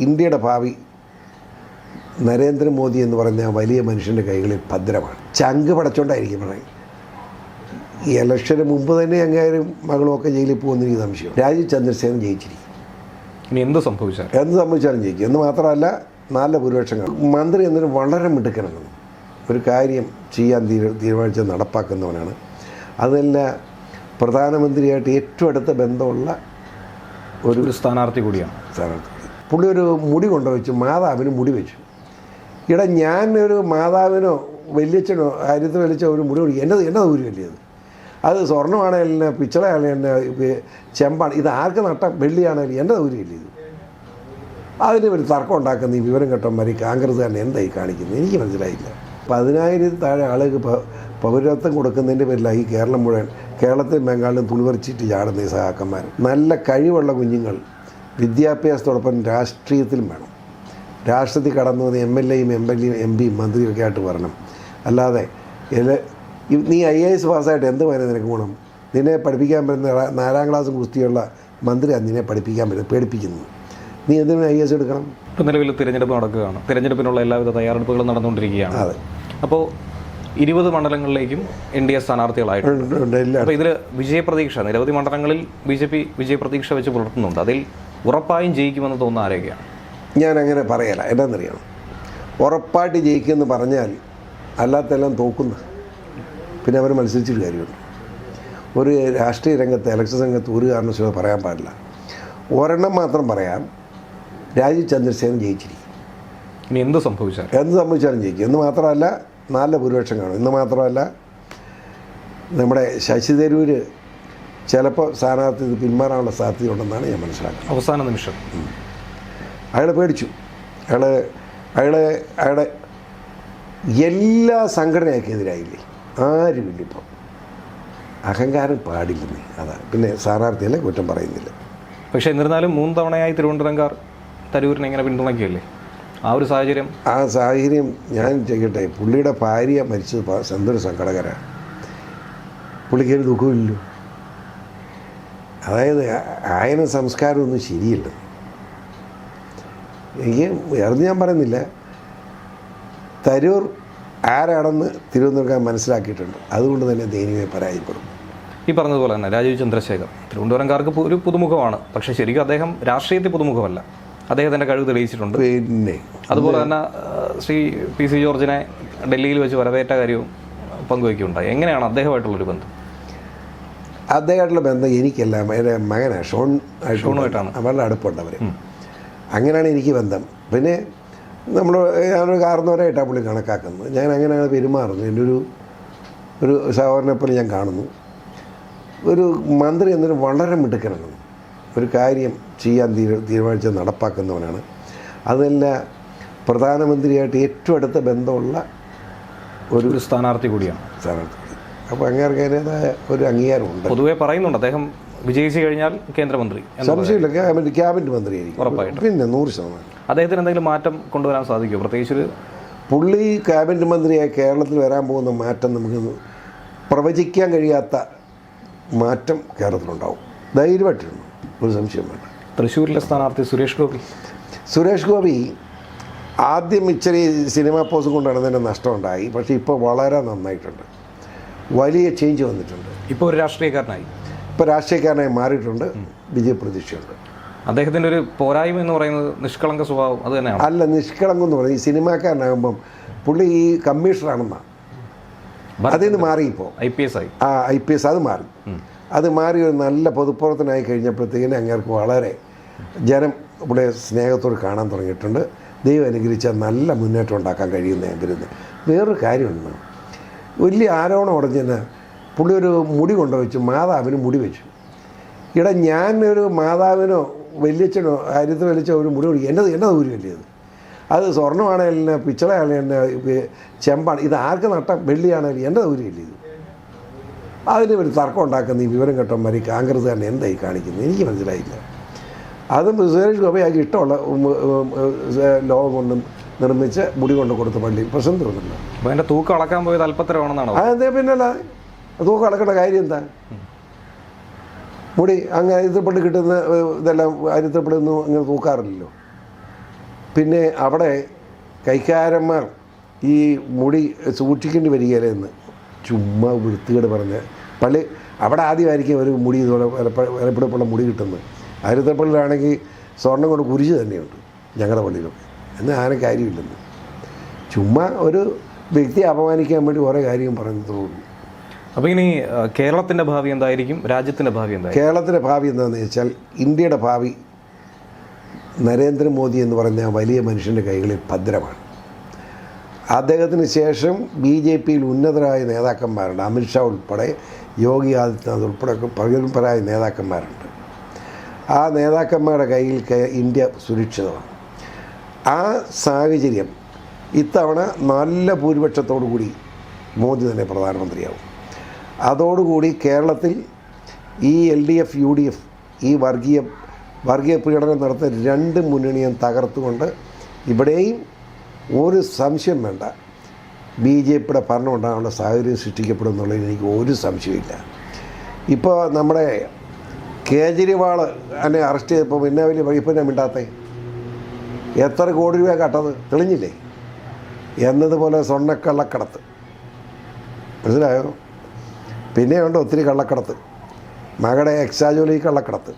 ഇന്ത്യയുടെ ഭാവി നരേന്ദ്രമോദി എന്ന് പറഞ്ഞ വലിയ മനുഷ്യന്റെ കൈകളിൽ ഭദ്രമാണ്. ചങ്ക് പടച്ചോണ്ടായിരിക്കും പറയും ഈ ഇലക്ഷന് മുമ്പ് തന്നെ അങ്ങേരും മകളുമൊക്കെ ജയിലിൽ പോകുന്ന എനിക്ക് സംശയം. രാജീവ് ചന്ദ്രസേനൻ ജയിച്ചിരിക്കും. ഇനി എന്ത് സംഭവിച്ചാൽ എന്ത് സംഭവിച്ചാലും ജയിക്കും. എന്ന് മാത്രമല്ല നല്ല ഭൂരിപക്ഷം കാണും മന്ത്രി എന്നൊരു വളരെ മിടുക്കനാണ്. ഒരു കാര്യം ചെയ്യാൻ തീരു തീരുമാനിച്ച് നടപ്പാക്കുന്നവനാണ്. അതല്ല പ്രധാനമന്ത്രിയായിട്ട് ഏറ്റവും അടുത്ത ബന്ധമുള്ള ഒരു സ്ഥാനാർത്ഥി കൂടിയാണ്. സ്ഥാനാർത്ഥി. പുള്ളി ഒരു മുടി കൊണ്ടുവച്ചു മാതാവിന് മുടി വെച്ചു. ഇവിടെ ഞാനൊരു മാതാവിനോ വലിയച്ഛനോ കാര്യത്തിൽ വലിച്ച ഒരു മുടി കൊടുക്കും എന്റെ എന്റെ ഊരി വലിയത് അത് സ്വർണമാണെങ്കിലും പിച്ചളയാണെങ്കിലും ചെമ്പാണ്. ഇത് ആർക്ക് നട്ട വെള്ളിയാണെങ്കിലും എന്റെ ഊരി വലിയത് അതിന് ഒരു തർക്കം ഉണ്ടാക്കുന്ന ഈ വിവരം കെട്ടന്മാർ ഈ തന്നെ എന്തായി കാണിക്കുന്നത്? എനിക്ക് മനസ്സിലായില്ല. പതിനായിരത്തിൽ താഴെ ആളുകൾക്ക് പൗരത്വം കൊടുക്കുന്നതിന്റെ പേരിലാണ് ഈ കേരളം മുഴുവൻ കേരളത്തിലും ബംഗാളിലും തുണിവറിച്ചിട്ട് ചാടുന്ന ഈ സഹാക്കന്മാർ നല്ല കഴിവുള്ള കുഞ്ഞുങ്ങൾ. വിദ്യാഭ്യാസത്തോടൊപ്പം രാഷ്ട്രീയത്തിലും വേണം. രാഷ്ട്രത്തിൽ കടന്നു വന്ന് എം എൽ എയും എം എൽ എയും എം പിയും മന്ത്രിയൊക്കെ ആയിട്ട് വരണം. അല്ലാതെ നീ ഐ എ എസ് പാസ്സായിട്ട് എന്ത് വേണേ നിനക്ക് ഗുണം? നിന്നെ പഠിപ്പിക്കാൻ പറ്റുന്ന നാലാം ക്ലാസ് കുസ്തിയുള്ള മന്ത്രിയാണ് നിന്നെ പഠിപ്പിക്കാൻ പറ്റുന്നത് പേടിപ്പിക്കുന്നത് നീ എന്തിനും ഐ എസ് എടുക്കണം? ഇപ്പം നിലവിൽ തിരഞ്ഞെടുപ്പ് നടക്കുകയാണ്. തിരഞ്ഞെടുപ്പിനുള്ള എല്ലാവിധ തയ്യാറെടുപ്പുകളും നടന്നുകൊണ്ടിരിക്കുകയാണ്. അതെ. അപ്പോൾ ഇരുപത് മണ്ഡലങ്ങളിലേക്കും എൻ ഡി എ സ്ഥാനാർത്ഥികളായിട്ടുണ്ട്. അപ്പോൾ ഇതിൽ വിജയപ്രതീക്ഷ നിരവധി മണ്ഡലങ്ങളിൽ ബി ജെ പി വിജയപ്രതീക്ഷ വെച്ച് പുലർത്തുന്നുണ്ട്. അതിൽ ഉറപ്പായും ജയിക്കുമെന്ന് തോന്നുന്ന ആരൊക്കെയാണ് ഞാൻ അങ്ങനെ പറയല. എന്താണെന്നറിയണം ഉറപ്പായിട്ട് ജയിക്കുമെന്ന് പറഞ്ഞാൽ അല്ലാത്തെല്ലാം തോക്കുന്ന പിന്നെ അവർ മത്സരിച്ചിട്ട് കാര്യമുണ്ട്. ഒരു രാഷ്ട്രീയ രംഗത്ത് ഇലക്ഷൻ രംഗത്ത് ഒരു കാരണവശാലും പറയാൻ പാടില്ല. ഒരെണ്ണം മാത്രം പറയാം. രാജീവ് ചന്ദ്രസേനൻ ജയിച്ചിരിക്കും. ഇനി എന്ത് സംഭവിച്ചാൽ എന്ത് സംഭവിച്ചാലും ജയിക്കും. എന്ന് മാത്രമല്ല നല്ല ഭൂരിപക്ഷം കാണും. എന്ന് മാത്രമല്ല നമ്മുടെ ശശി ചിലപ്പോൾ സ്ഥാനാർത്ഥി പിന്മാറാനുള്ള സാധ്യതയുണ്ടെന്നാണ് ഞാൻ മനസ്സിലാക്കുന്നത്. അവസാന നിമിഷം. അയാൾ പേടിച്ചു. അയാൾ അയാളെ അയാളെ എല്ലാ സംഘടനയൊക്കെ എതിരായില്ലേ ആരുമില്ല ഇപ്പം. അഹങ്കാരം പാടില്ലെന്നേ. അതാണ്. പിന്നെ സ്ഥാനാർത്ഥിയല്ലേ കുറ്റം പറയുന്നില്ല. പക്ഷേ എന്നിരുന്നാലും മൂന്ന് തവണയായി തിരുവനന്തപുരംകാർ തരൂരിനെ ഇങ്ങനെ പിന്തുണയ്ക്കുകയല്ലേ? ആ ഒരു സാഹചര്യം ആ സാഹചര്യം ഞാൻ ചെയ്യട്ടെ പുള്ളിയുടെ ഭാര്യ മരിച്ചത് എന്തൊരു സങ്കടകരമാണ് പുള്ളിക്ക് ഒരു ദുഃഖമില്ലല്ലോ അതായത് ആയന സംസ്കാരമൊന്നും ശരിയല്ല. എനിക്ക് വേറെ ഞാൻ പറയുന്നില്ല. തരൂർ ആരാണെന്ന് തിരുവനന്തപുരം മനസ്സിലാക്കിയിട്ടുണ്ട്. അതുകൊണ്ട് തന്നെ ദയനീയമായി പരാജയപ്പെടും ഈ പറഞ്ഞതുപോലെ തന്നെ രാജീവ് ചന്ദ്രശേഖർ തിരുവനന്തപുരംകാർക്ക് ഒരു പുതുമുഖമാണ്. പക്ഷേ ശരിക്കും അദ്ദേഹം രാഷ്ട്രീയത്തിൽ പുതുമുഖമല്ല. അദ്ദേഹത്തിന്റെ കഴിവ് തെളിയിച്ചിട്ടുണ്ട്. പിന്നെ അതുപോലെ തന്നെ ശ്രീ പി സി ജോർജിനെ ഡൽഹിയിൽ വെച്ച് വരവേറ്റ കാര്യവും പങ്കുവയ്ക്കുന്നുണ്ടായി എങ്ങനെയാണ് അദ്ദേഹമായിട്ടുള്ളൊരു ബന്ധം? അദ്ദേഹമായിട്ടുള്ള ബന്ധം എനിക്കല്ല. എന്റെ മകനാണ് ഷോൺ ഷോണുമായിട്ടാണ്. വളരെ അടുപ്പമുണ്ട് അവർ അങ്ങനെയാണ് എനിക്ക് ബന്ധം. പിന്നെ നമ്മൾ ഞാനൊരു കാരണവരായിട്ടാണ് പുള്ളി കണക്കാക്കുന്നത്. ഞാൻ അങ്ങനെയാണ് പെരുമാറുന്നത് എന്റെ ഒരു ഒരു സഹോദരനെ പോലെ ഞാൻ കാണുന്നു. ഒരു മന്ത്രി എന്നൊരു വളരെ മിടുക്കനാണ്. ഒരു കാര്യം ചെയ്യാൻ തീരു തീരുമാനിച്ച് നടപ്പാക്കുന്നവനാണ്. അതല്ല പ്രധാനമന്ത്രിയായിട്ട് ഏറ്റവും അടുത്ത ബന്ധമുള്ള ഒരു സ്ഥാനാർത്ഥി കൂടിയാണ്. സ്ഥാനാർത്ഥി. അപ്പോൾ അങ്ങേർക്ക് അതിന്റേതായ ഒരു അംഗീകാരമുണ്ട്. പൊതുവെ പറയുന്നുണ്ട് അദ്ദേഹം വിജയിച്ചു കഴിഞ്ഞാൽ കേന്ദ്രമന്ത്രി എന്ന് സംശയമില്ല ക്യാബിനറ്റ് ക്യാബിനറ്റ് മന്ത്രിയായിരിക്കും. ഉറപ്പായിട്ടും. പിന്നെ നൂറ് ശതമാനം. അദ്ദേഹത്തിന് എന്തെങ്കിലും മാറ്റം കൊണ്ടുവരാൻ സാധിക്കുമോ? പ്രത്യേകിച്ച് ഒരു പുള്ളി ക്യാബിനറ്റ് മന്ത്രിയായി കേരളത്തിൽ വരാൻ പോകുന്ന മാറ്റം നമുക്ക് പ്രവചിക്കാൻ കഴിയാത്ത മാറ്റം കേരളത്തിലുണ്ടാവും. ധൈര്യമായിട്ടിരുന്നു. ഒരു സംശയം വേണ്ട. തൃശ്ശൂരിലെ സ്ഥാനാർത്ഥി സുരേഷ് ഗോപി. സുരേഷ് ഗോപി ആദ്യം ഇച്ചിരി സിനിമ പോസ് കൊണ്ടാണ് നടന്നതിന്റെ നഷ്ടമുണ്ടായി പക്ഷേ ഇപ്പോൾ വളരെ നന്നായിട്ടുണ്ട്. വലിയ ചേഞ്ച് വന്നിട്ടുണ്ട്. ഇപ്പോൾ ഒരു രാഷ്ട്രീയക്കാരനായി. ഇപ്പോൾ രാഷ്ട്രീയക്കാരനായി മാറിയിട്ടുണ്ട്. വിജയപ്രതീക്ഷയുണ്ട് അദ്ദേഹത്തിന്റെ ഒരു പോരായ്മ എന്ന് പറയുന്നത് നിഷ്കളങ്ക സ്വഭാവം അത് തന്നെയാണ്? അല്ല നിഷ്കളങ്കം എന്ന് പറയുന്നത് ഈ സിനിമാക്കാരനാകുമ്പം പുള്ളി ഈ കമ്മീഷണറാണെന്നാണ് അതിൽ നിന്ന് മാറി ഇപ്പോൾ ഐ പി എസ് ആയി. ആ ഐ പി എസ് അത് മാറി. അത് മാറി ഒരു നല്ല പൊതുപ്രവർത്തനായി കഴിഞ്ഞപ്പോഴത്തേക്കും അങ്ങേർക്ക് വളരെ ജനം ഇവിടെ സ്നേഹത്തോട് കാണാൻ തുടങ്ങിയിട്ടുണ്ട്. ദൈവം അനുഗ്രഹിച്ചാൽ നല്ല മുന്നേറ്റം ഉണ്ടാക്കാൻ കഴിയുന്ന ഞാൻ കരുതുന്നത് വേറൊരു കാര്യമുണ്ട് വലിയ ആരോണം ഉടഞ്ഞെന്ന് പുള്ളി ഒരു മുടി കൊണ്ടുവച്ചു മാതാവിന് മുടി വെച്ചു. ഇവിടെ ഞാനൊരു മാതാവിനോ വലിയച്ഛനോ ഹരിത വലിച്ച ഒരു മുടി കൊടുക്കും എന്റെ എന്റെ ദൂരം വലിയത് അത് സ്വർണമാണെങ്കിലും പിച്ചളയാണെങ്കിലും ചെമ്പാണ്. ഇത് ആർക്ക് നട്ടം വെള്ളിയാണെങ്കിലും എന്റെ ദൂരം വലിയത് അതിന് ഒരു തർക്കം ഉണ്ടാക്കുന്ന ഈ വിവരം കെട്ടന്മാർ ഈ കോൺഗ്രസ് തന്നെ എന്തായി കാണിക്കുന്നത്? എനിക്ക് മനസ്സിലായില്ല. അതും സുരേഷ് ഗോപി അയാൾക്ക് ഇഷ്ടമുള്ള ഉം, ഉം, ഉം, ലോകം കൊണ്ടും നിർമ്മിച്ച് മുടി കൊണ്ട് കൊടുത്ത പള്ളി. പ്രശ്നം തീർന്നില്ല. അപ്പോൾ അതിന്റെ തൂക്കം അളക്കാൻ പോയത് അല്പത്തരമാണെന്നാണോ? അതെന്താ പിന്നല്ല തൂക്കം അളക്കേണ്ട കാര്യം എന്താ? മുടി അങ്ങ് അരിത്തപ്പെട്ട് കിട്ടുന്ന ഇതെല്ലാം അരിത്തപ്പെടുന്നു അങ്ങനെ തൂക്കാറില്ലല്ലോ. പിന്നെ അവിടെ കൈക്കാരന്മാർ ഈ മുടി സൂക്ഷിക്കേണ്ടി വരികയല്ലേ എന്ന് ചുമ്മാ വൃത്തികേട് പറഞ്ഞ്. പള്ളി അവിടെ ആദ്യമായിരിക്കും ഒരു മുടി ഇതുപോലെ വിലപ്പെടുപ്പുള്ള മുടി കിട്ടുന്നത്. അരിത്തപ്പള്ളിലാണെങ്കിൽ സ്വർണം കൊണ്ട് കുരിശ് തന്നെയുണ്ട് ഞങ്ങളുടെ പള്ളിയിലൊക്കെ. എന്നാൽ ആരും കാര്യമില്ലെന്ന്. ചുമ്മാ ഒരു വ്യക്തിയെ അപമാനിക്കാൻ വേണ്ടി കുറേ കാര്യം പറഞ്ഞു തോന്നുന്നു അപ്പോൾ ഇനി കേരളത്തിന്റെ ഭാവി എന്തായിരിക്കും? രാജ്യത്തിന്റെ ഭാവി എന്തായിരിക്കും? കേരളത്തിന്റെ ഭാവി എന്താണെന്ന് വെച്ചാൽ ഇന്ത്യയുടെ ഭാവി നരേന്ദ്രമോദി എന്ന് പറഞ്ഞ വലിയ മനുഷ്യന്റെ കൈകളിൽ ഭദ്രമാണ്. അദ്ദേഹത്തിന് ശേഷം ബി ജെ പിയിൽ ഉന്നതരായ നേതാക്കന്മാരുണ്ട്. അമിത്ഷാ ഉൾപ്പെടെ യോഗി ആദിത്യനാഥ് ഉൾപ്പെടെ ഒക്കെ പ്രഗത്ഭരായ നേതാക്കന്മാരുണ്ട്. ആ നേതാക്കന്മാരുടെ കയ്യിൽ ഇന്ത്യ സുരക്ഷിതമാണ്. ആ സാഹചര്യം ഇത്തവണ നല്ല ഭൂരിപക്ഷത്തോടു കൂടി മോദി തന്നെ പ്രധാനമന്ത്രിയാവും. അതോടുകൂടി കേരളത്തിൽ ഈ L D F U D F ഈ വർഗീയ വർഗീയ പീഡനം നടത്തുന്ന രണ്ട് മുന്നണിയും തകർത്തുകൊണ്ട് ഇവിടെയും ഒരു സംശയം വേണ്ട. ബി ജെ പിയുടെ ഭരണം ഉണ്ടാകാനുള്ള സാഹചര്യം സൃഷ്ടിക്കപ്പെടും എന്നുള്ളതിൽ എനിക്ക് ഒരു സംശയമില്ല ഇപ്പോൾ നമ്മുടെ കേജ്രിവാൾ എന്നെ അറസ്റ്റ് ചെയ്തപ്പോൾ പിന്നെ വലിയ വഴിപ്പന്നെ മിണ്ടാത്തേ എത്ര കോടി രൂപ കട്ടത്? തെളിഞ്ഞില്ലേ? എന്നതുപോലെ സ്വർണക്കള്ളക്കടത്ത് മനസ്സിലായോ? പിന്നെയുണ്ട് ഒത്തിരി കള്ളക്കടത്ത്. മകളുടെ എക്സ്ട്രാ ജോലി കള്ളക്കടത്ത്.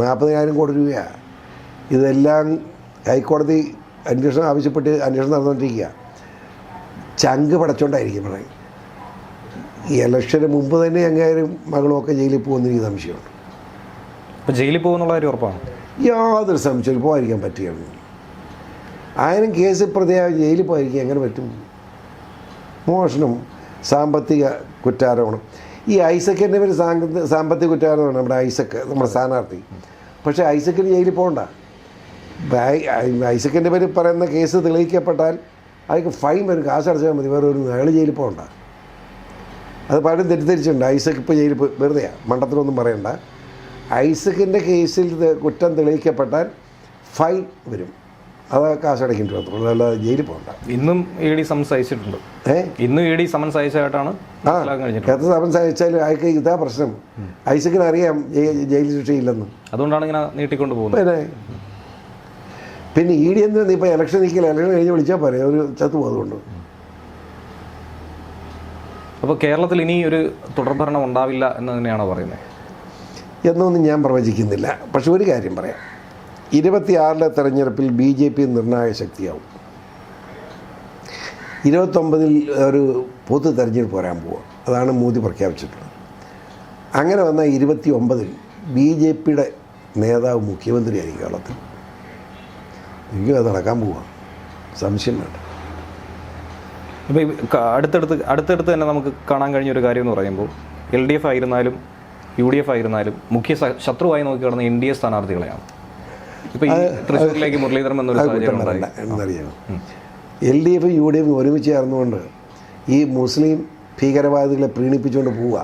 നാൽപ്പതിനായിരം കോടി രൂപയാണ് ഇതെല്ലാം ഹൈക്കോടതി അന്വേഷണം ആവശ്യപ്പെട്ട് അന്വേഷണം നടന്നുകൊണ്ടിരിക്കുക ചങ്ക് പടച്ചോണ്ടായിരിക്കും പറയും ഈ ഇലക്ഷന് മുമ്പ് തന്നെ എങ്ങനെയും മകളും ഒക്കെ ജയിലിൽ പോകുന്ന എനിക്ക് സംശയമുണ്ട്. അപ്പോൾ ജയിലിൽ പോകുന്നുള്ള കാര്യം ഉറപ്പാണ്? യാതൊരു സംശയം പോകാതിരിക്കാൻ പറ്റുകയാണ് ആയിരം കേസ് പ്രതിയായ ജയിലിൽ പോയിരിക്കും എങ്ങനെ പറ്റും? മോഷണം സാമ്പത്തിക കുറ്റാരോപണം. ഈ ഐസക്കിന്റെ പേര് സാമ്പത്തിക കുറ്റാരോപണം നമ്മുടെ ഐസക്ക് നമ്മുടെ സ്ഥാനാർത്ഥി. പക്ഷേ ഐസക്കിന് ജയിലിൽ പോകണ്ട. ഐസക്കിന്റെ പേര് പറയുന്ന കേസ് തെളിയിക്കപ്പെട്ടാൽ അയാൾക്ക് ഫൈൻ വരും കാശ് അടച്ചാൽ മതി വേറെ ഒരു അയാൾ ജയിലിൽ പോകണ്ട. അത് പലരും തെറ്റിദ്ധരിച്ചിട്ടുണ്ട്. ഐസക്ക് ഇപ്പോൾ ജയിലിൽ വെറുതെയാണ് മണ്ടത്തിലൊന്നും പറയണ്ട. ഐസക്കിന്റെ കേസിൽ കുറ്റം തെളിയിക്കപ്പെട്ടാൽ ഫൈൻ വരും. അത് അടയ്ക്കേണ്ടി വരത്തുള്ളൂ അല്ലാതെ ജയിലിൽ പോകണ്ട. ഇന്നും ഇ ഡി സമൻസ് അയച്ചിട്ടുണ്ട് ഇന്നും ഇ ഡി സമൻസ് അയച്ചതായിട്ടാണ് ആ എത്ര സമൻസ് അയച്ചാലും അയക്ക് ഇതാ പ്രശ്നം. ഐസക്കിന് അറിയാം ജയി- ജയിൽ ശിക്ഷയില്ലെന്ന്. അതുകൊണ്ടാണ് ഇങ്ങനെ നീട്ടിക്കൊണ്ട് പോകുന്നത്. പിന്നെ പിന്നെ ഇ ഡി എന്തിനാ ഇപ്പോൾ ഇലക്ഷൻ നിൽക്കില്ല. ഇലക്ഷൻ കഴിഞ്ഞ് വിളിച്ചാൽ പോരെ. ഒരു ചത്തു പോകുന്നുണ്ട് അപ്പോൾ കേരളത്തിൽ ഇനി ഒരു തുടർഭരണം ഉണ്ടാവില്ല എന്ന് തന്നെയാണോ പറയുന്നത്? എന്നൊന്നും ഞാൻ പ്രവചിക്കുന്നില്ല. പക്ഷെ ഒരു കാര്യം പറയാം. ഇരുപത്തിയാറിലെ തെരഞ്ഞെടുപ്പിൽ ബി ജെ പി നിർണായക ശക്തിയാവും. ഇരുപത്തൊമ്പതിൽ ഒരു പൊതു തെരഞ്ഞെടുപ്പ് വരാൻ പോവുക അതാണ് മോദി പ്രഖ്യാപിച്ചിട്ടുള്ളത്. അങ്ങനെ വന്നാൽ ഇരുപത്തി ഒമ്പതിൽ ബി ജെ പിയുടെ നേതാവ് മുഖ്യമന്ത്രിയായിരിക്കും കേരളത്തിൽ. എനിക്കും അത് നടക്കാൻ പോവുക സംശയം വേണ്ട. അപ്പോൾ അടുത്തടുത്ത് അടുത്തടുത്ത് തന്നെ നമുക്ക് കാണാൻ കഴിഞ്ഞ ഒരു കാര്യം എന്ന് പറയുമ്പോൾ എൽ ഡി എഫ് ആയിരുന്നാലും യു ഡി എഫ് ആയിരുന്നാലും മുഖ്യ ശത്രുവായി നോക്കി കിടന്ന എൻ ഡി എ സ്ഥാനാർത്ഥികളെയാണ്. തൃശ്ശൂരിലേക്ക് മുരളീധരൻ എന്നൊരു സാഹചര്യം L D F U D F ഒരുമിച്ച് ചേർന്നുകൊണ്ട് ഈ മുസ്ലിം ഭീകരവാദികളെ പ്രീണിപ്പിച്ചുകൊണ്ട് പോവുക.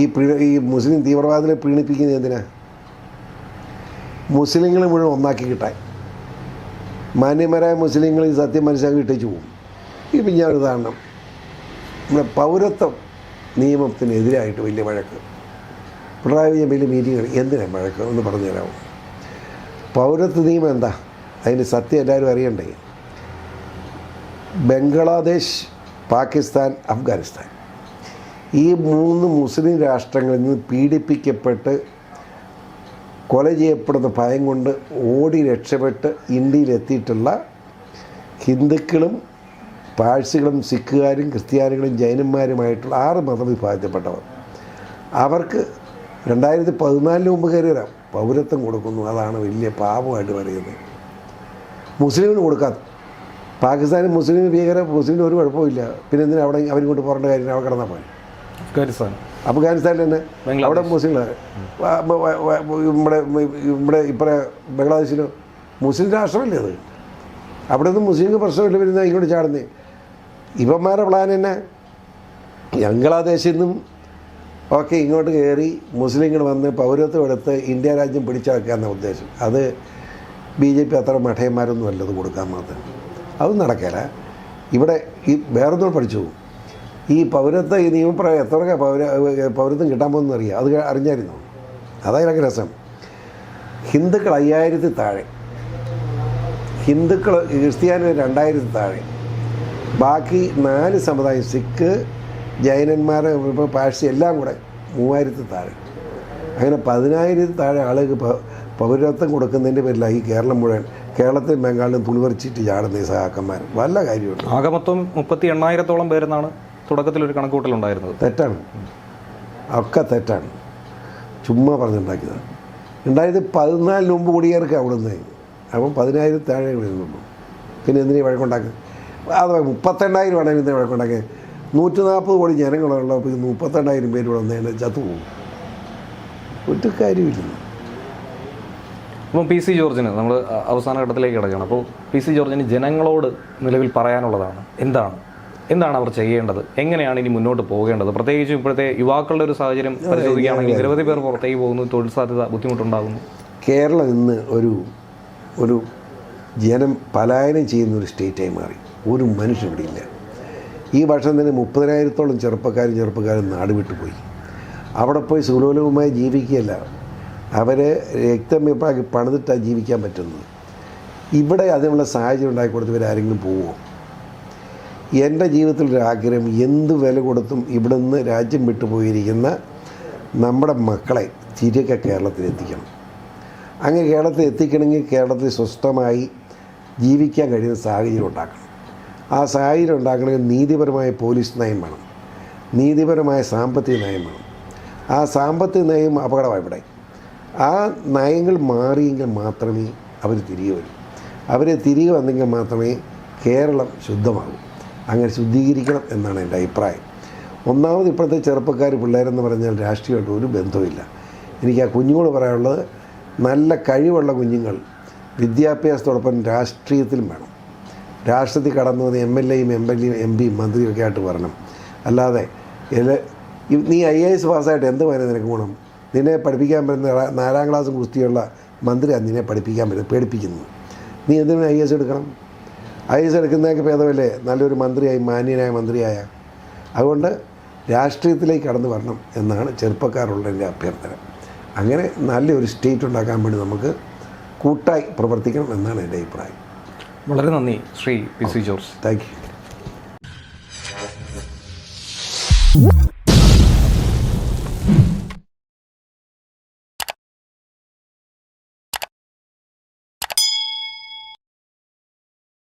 ഈ ഈ മുസ്ലിം തീവ്രവാദികളെ പ്രീണിപ്പിക്കുന്നത് എന്തിനാ? മുസ്ലിങ്ങളെ മുഴുവൻ ഒന്നാക്കി കിട്ടാൻ. മാന്യമരായ മുസ്ലിങ്ങൾ ഈ സത്യം മനസ്സിലാക്കി ഇട്ടിച്ചു പോകും ഇപ്പം ഞാൻ ഉദാഹരണം. നമ്മുടെ പൗരത്വം നിയമത്തിനെതിരായിട്ട് വലിയ വഴക്ക്. പിണറായി വിജയൻ വലിയ മീറ്റിങ്ങുകൾ എന്തിനാണ് വഴക്ക് ഒന്ന് പറഞ്ഞു തരാമോ പൗരത്വ നിയമം എന്താ? അതിന് സത്യം എല്ലാവരും അറിയണ്ടേ? ബംഗ്ലാദേശ് പാകിസ്ഥാൻ അഫ്ഗാനിസ്ഥാൻ. ഈ മൂന്ന് മുസ്ലിം രാഷ്ട്രങ്ങളിൽ നിന്ന് പീഡിപ്പിക്കപ്പെട്ട് കൊല ചെയ്യപ്പെടുന്ന ഭയം കൊണ്ട് ഓടി രക്ഷപ്പെട്ട് ഇന്ത്യയിലെത്തിയിട്ടുള്ള ഹിന്ദുക്കളും പാഴ്സികളും സിഖുകാരും ക്രിസ്ത്യാനികളും ജൈനന്മാരുമായിട്ടുള്ള ആറ് മതവിഭാഗത്തിൽപ്പെട്ടവർ. അവർക്ക് രണ്ടായിരത്തി പതിനാലിന് മുമ്പ് കയറി വരാം പൗരത്വം കൊടുക്കുന്നു. അതാണ് വലിയ പാപമായിട്ട് പറയുന്നത്. മുസ്ലിമിന് കൊടുക്കാത്ത പാകിസ്ഥാൻ മുസ്ലിം ഭീകര മുസ്ലിമിന് ഒരു കുഴപ്പമില്ല പിന്നെ എന്തിനാ അവിടെ അവരിങ്ങോട്ട് പോകേണ്ട കാര്യം? അവിടെ കിടന്നാൽ പോയി അഫ്ഗാനിസ്ഥാൻ. അഫ്ഗാനിസ്ഥാനിൽ തന്നെ. അവിടെ മുസ്ലിങ്ങൾ ഇവിടെ ഇവിടെ ഇപ്പറ ബംഗ്ലാദേശിലോ. മുസ്ലിം രാഷ്ട്രമല്ലേ അത്? അവിടെ ഒന്നും മുസ്ലിങ്ങൾക്ക് പ്രശ്നമില്ല. വരുന്ന ഇങ്ങോട്ട് ചാടുന്നേ. ഇവന്മാരുടെ പ്ലാൻ തന്നെ ബംഗ്ലാദേശിൽ നിന്നും ഒക്കെ ഇങ്ങോട്ട് കയറി മുസ്ലിങ്ങൾ വന്ന് പൗരത്വം എടുത്ത് ഇന്ത്യ രാജ്യം പിടിച്ചടക്കുക എന്ന ഉദ്ദേശം. അത് ബി ജെ പി അത്ര മഠയന്മാരൊന്നും അല്ലത് കൊടുക്കാൻ മാത്രം. അത് നടക്കില്ല ഇവിടെ ഈ വേറൊന്നും പഠിച്ചു ഈ പൗരത്വ ഈ നിയമപ്രകാരം എത്ര പൗര പൗരത്വം കിട്ടാൻ പോകുന്ന അറിയാം. അത് അറിഞ്ഞായിരുന്നു? അതായത് രസം. ഹിന്ദുക്കൾ അയ്യായിരത്തി താഴെ. ഹിന്ദുക്കൾ ക്രിസ്ത്യാനി രണ്ടായിരത്തി താഴെ. ബാക്കി നാല് സമുദായം സിഖ് ജൈനന്മാർ ഇപ്പോൾ പാഴ്സി എല്ലാം കൂടെ മൂവായിരത്തി താഴെ. അങ്ങനെ പതിനായിരത്തി താഴെ ആളുകൾക്ക് പൗരത്വം കൊടുക്കുന്നതിന്റെ പേരിലാണ് ഈ കേരളം മുഴുവൻ കേരളത്തിലും ബംഗാളിലും തുണിവറിച്ചിട്ട് ചാടുന്ന ഈ സഹാക്കന്മാർ. വല്ല കാര്യമുണ്ട്. ആകെ മൊത്തം മുപ്പത്തി എണ്ണായിരത്തോളം പേരെന്നാണ് തുടക്കത്തിൽ ഒരു കണക്കൂട്ടലുണ്ടായിരുന്നത് തെറ്റാണ്. ഒക്കെ തെറ്റാണ്. ചുമ്മാ പറഞ്ഞുണ്ടാക്കിയതാണ് രണ്ടായിരത്തി പതിനാലിന് മുമ്പ് കുടിയേർക്ക് അവിടുന്ന്. അപ്പം പതിനായിരത്തി താഴെ വരുന്നുള്ളൂ പിന്നെ എന്തിനീ വഴക്കുണ്ടാക്കുക? അത് മുപ്പത്തെണ്ണായിരം ആണെങ്കിൽ എന്തിനാ വഴക്കുണ്ടാക്കുക നൂറ്റി നാൽപ്പത് കോടി ജനങ്ങളുള്ള ഇപ്പോൾ മുപ്പത്തെണ്ണായിരം പേര് ഇവിടെ വന്നതിന് ചത്തുപോകും ഒരു കാര്യമില്ല അപ്പം പി സി ജോർജിന് നമ്മൾ അവസാന ഘട്ടത്തിലേക്ക് കിടക്കണം അപ്പോൾ പി സി ജോർജിന് ജനങ്ങളോട് നിലവിൽ പറയാനുള്ളതാണ്. എന്താണ്? എന്താണ് അവർ ചെയ്യേണ്ടത്? എങ്ങനെയാണ് ഇനി മുന്നോട്ട് പോകേണ്ടത്? പ്രത്യേകിച്ചും ഇപ്പോഴത്തെ യുവാക്കളുടെ ഒരു സാഹചര്യം പരിശോധിക്കുകയാണെങ്കിൽ നിരവധി പേർ പുറത്തേക്ക് പോകുന്നു. തൊഴിൽ സാധ്യത ബുദ്ധിമുട്ടുണ്ടാകുന്നു. കേരളം ഇന്ന് ഒരു ഒരു ജനം പലായനം ചെയ്യുന്ന ഒരു സ്റ്റേറ്റായി മാറി. ഒരു മനുഷ്യൻ ഇവിടെ ഇല്ല. ഈ വർഷം തന്നെ മുപ്പതിനായിരത്തോളം ചെറുപ്പക്കാരും ചെറുപ്പക്കാരും നാട് വിട്ടുപോയി. അവിടെ പോയി സുലോലവുമായി ജീവിക്കുകയല്ല. അവരെ രക്തം ഇപ്പാക്കി പണിതിട്ടാണ് ജീവിക്കാൻ പറ്റുന്നത്. ഇവിടെ അതിനുള്ള സാഹചര്യം ഉണ്ടാക്കി കൊടുത്തവരാരെങ്കിലും പോവുമോ എന്റെ ജീവിതത്തിലൊരു ആഗ്രഹം എന്ത് വില കൊടുത്തും ഇവിടെ നിന്ന് രാജ്യം വിട്ടുപോയിരിക്കുന്ന നമ്മുടെ മക്കളെ തിരികെ കേരളത്തിൽ എത്തിക്കണം. അങ്ങനെ കേരളത്തിൽ എത്തിക്കണമെങ്കിൽ കേരളത്തിൽ സ്വസ്ഥമായി ജീവിക്കാൻ കഴിയുന്ന സാഹചര്യം ഉണ്ടാക്കണം. ആ സാഹചര്യം ഉണ്ടാക്കണമെങ്കിൽ നീതിപരമായ പോലീസ് നയം വേണം. നീതിപരമായ സാമ്പത്തിക നയം വേണം. ആ സാമ്പത്തിക നയം അപകടമായി ഇവിടെ. ആ നയങ്ങൾ മാറിയെങ്കിൽ മാത്രമേ അവർ തിരികെ വരൂ. അവരെ തിരികെ വന്നെങ്കിൽ മാത്രമേ കേരളം ശുദ്ധമാകൂ. അങ്ങനെ ശുദ്ധീകരിക്കണം എന്നാണ് എന്റെ അഭിപ്രായം. ഒന്നാമത് ഇപ്പോഴത്തെ ചെറുപ്പക്കാർ പിള്ളേരെന്ന് പറഞ്ഞാൽ രാഷ്ട്രീയമായിട്ട് ഒരു ബന്ധവുമില്ല. എനിക്ക് ആ കുഞ്ഞുങ്ങളോട് പറയാനുള്ളത് നല്ല കഴിവുള്ള കുഞ്ഞുങ്ങൾ വിദ്യാഭ്യാസത്തോടൊപ്പം രാഷ്ട്രീയത്തിലും വേണം. രാഷ്ട്രത്തിൽ കടന്നു വന്ന് എം എൽ എയും എം എൽ എയും എം പിയും മന്ത്രിയൊക്കെ ആയിട്ട് വരണം. അല്ലാതെ നീ ഐ എ എസ് പാസ്സായിട്ട് എന്ത് വരെ നിനക്ക് ഗുണം? നിന്നെ പഠിപ്പിക്കാൻ പറ്റുന്ന നാലാം ക്ലാസ് കുസ്തിയുള്ള മന്ത്രിയാണ് നിന്നെ പഠിപ്പിക്കാൻ പറ്റുന്നത് പേടിപ്പിക്കുന്നത്. നീ എന്തിനാണ് ഐ എസ് എടുക്കണം? ഐ എസ് എടുക്കുന്നതൊക്കെ ഭേദമല്ലേ? നല്ലൊരു മന്ത്രിയായി മാന്യനായ മന്ത്രിയായ. അതുകൊണ്ട് രാഷ്ട്രീയത്തിലേക്ക് കടന്നു വരണം എന്നാണ് ചെറുപ്പക്കാരുള്ള എന്റെ അഭ്യർത്ഥന. അങ്ങനെ നല്ലൊരു സ്റ്റേറ്റ് ഉണ്ടാക്കാൻ വേണ്ടി നമുക്ക് കൂട്ടായി പ്രവർത്തിക്കണം എന്നാണ് എന്റെ അഭിപ്രായം. വളരെ നന്ദി Shri P C George. Thank you